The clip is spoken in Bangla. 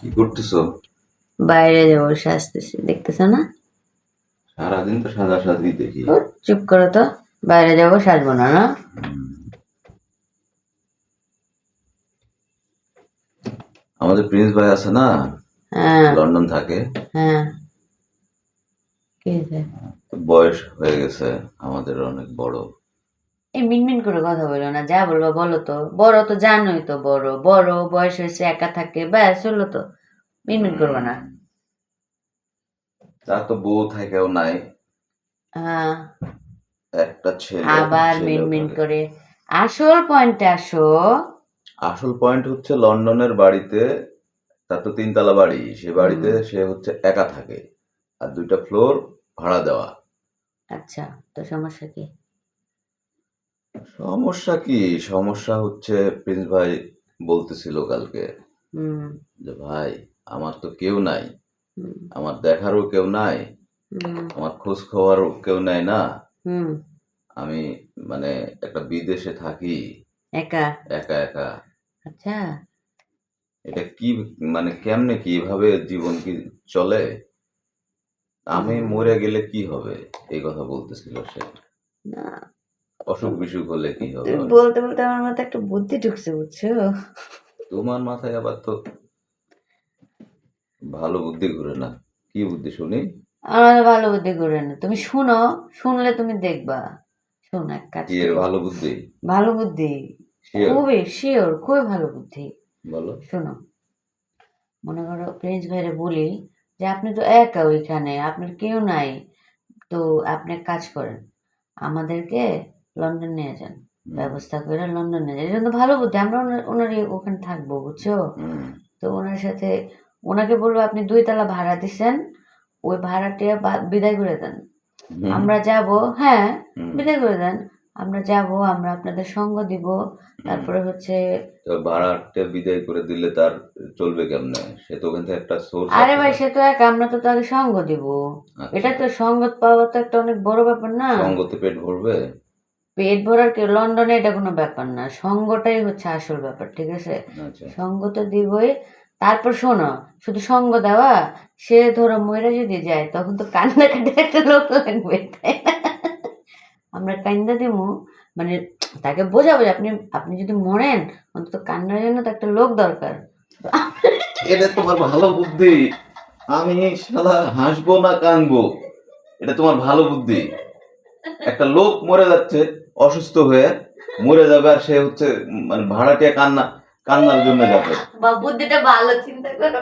কি করতেছো? বাইরে যাব সাজতেছি দেখতেছো না? সারাদিন তো সাদা সাদি দেখি চুপ করো তো বাইরে যাব সাজবো না না? আমাদের প্রিন্স ভাই আছে না? হ্যাঁ। লন্ডন থাকে। হ্যাঁ। বয়স হয়ে গেছে আমাদের অনেক বড়। এই মিনমিন করে কথা বলো না যা বলব বলো তো। বড় তো জানোই তো বড় বড় বয়স হয়েছে একা থাকে ব্যাস হলো তো। মিনমিন করব না। তার তো বউ থাকেও নাই। হ্যাঁ। একটা ছেলে আবার মিনমিন করে। আসল পয়েন্টে আসো। আসল পয়েন্ট হচ্ছে লন্ডনের বাড়িতে তার তো তিনতলা বাড়ি সে বাড়িতে সে হচ্ছে একা থাকে। আর দুইটা ফ্লোর ভাড়া দেওয়া। আচ্ছা তো সমস্যা কি? সমস্যা কি? সমস্যা হচ্ছে প্রিন্স ভাই বলতেছিল কালকে যে ভাই আমার তো কেউ নাই। আমার দেখারও কেউ নাই। আমার খোঁজ খবরও কেউ নেয় না। আমি মানে একটা বিদেশে থাকি। একা? একা একা। আচ্ছা। এটা কি মানে কেমনে কীভাবে জীবন কি চলে? আমি মরে গেলে কি হবে? এই কথা বলতেছিল সে। না অসুখ বিসুখ হলে কি হবে? বলতে বলতে আমার মাথায় একটা বুদ্ধি ঢুকছে বুঝছ? তোমার মাথায় আবার তো ভালো বুদ্ধি ঘুরে না। কি বুদ্ধি শুনি? আমার ভালো বুদ্ধি করে না। তুমি শুনো শুনলে তুমি দেখবা। শোনো এক কাজ কি এর ভালো বুদ্ধি? ভালো বুদ্ধি? খুবই শিওর খুবই ভালো বুদ্ধি। বলো। শোনো মনে করো প্রিন্স ভাইরে বলি যে আপনি তো একা ওইখানে আপনার কেউ নাই। তো আপনি কাজ করেন আমাদেরকে লন্ডন নিয়ে যান। ব্যবস্থা করে লন্ডন নিয়ে যান। এটা ভালো বুদ্ধি। আমরা ওনার ওনারই ওখানে থাকব বুঝছ? তো ওনার সাথে ওনাকে বলব আপনি দুই তলা ভাড়া দিছেন ওই ভাড়াটা বিদায় করে দেন। আমরা যাব হ্যাঁ বিদায় করে দেন। আমরা যাব আমরা আপনাদের সঙ্গ দিব। তারপরে হচ্ছে ভাড়াটা বিদায় করে দিলে তার চলবে কেমনে? সে তো ওখান থেকে একটা সোর্স আরে ভাই সে তো এক আমরা তো তাকে সঙ্গ দিব। এটা তো সঙ্গত পাওয়া তো একটা অনেক বড় ব্যাপার না? সঙ্গতে পেট ভরবে? পেট ভরার কি লন্ডনে এটা কোনো ব্যাপার না সঙ্গটাই হচ্ছে আসল ব্যাপার ঠিক আছে? আচ্ছা। সঙ্গ তো দিবই। তারপর শোনো শুধু সঙ্গ দেওয়া সে ধরো ময়রা যদি যায় তখন তো কান্না কাটে একটা লোক লাগবে তাই আমরা কান্দা দিব মানে তাকে বোঝাবো যে আপনি আপনি যদি মরেন অন্তত কান্নার জন্য তো একটা লোক দরকার। এটা তোমার ভালো বুদ্ধি। আমি শালা হাসবো না কানবো এটা তোমার ভালো বুদ্ধি। একটা লোক মরে যাচ্ছে, অসুস্থ হয়ে মরে যাবে আর সে হচ্ছে মানে ভাড়াটিয়া কান্না, কান্নার জন্য যাবে। বুদ্ধিটা ভালো, চিন্তা করো।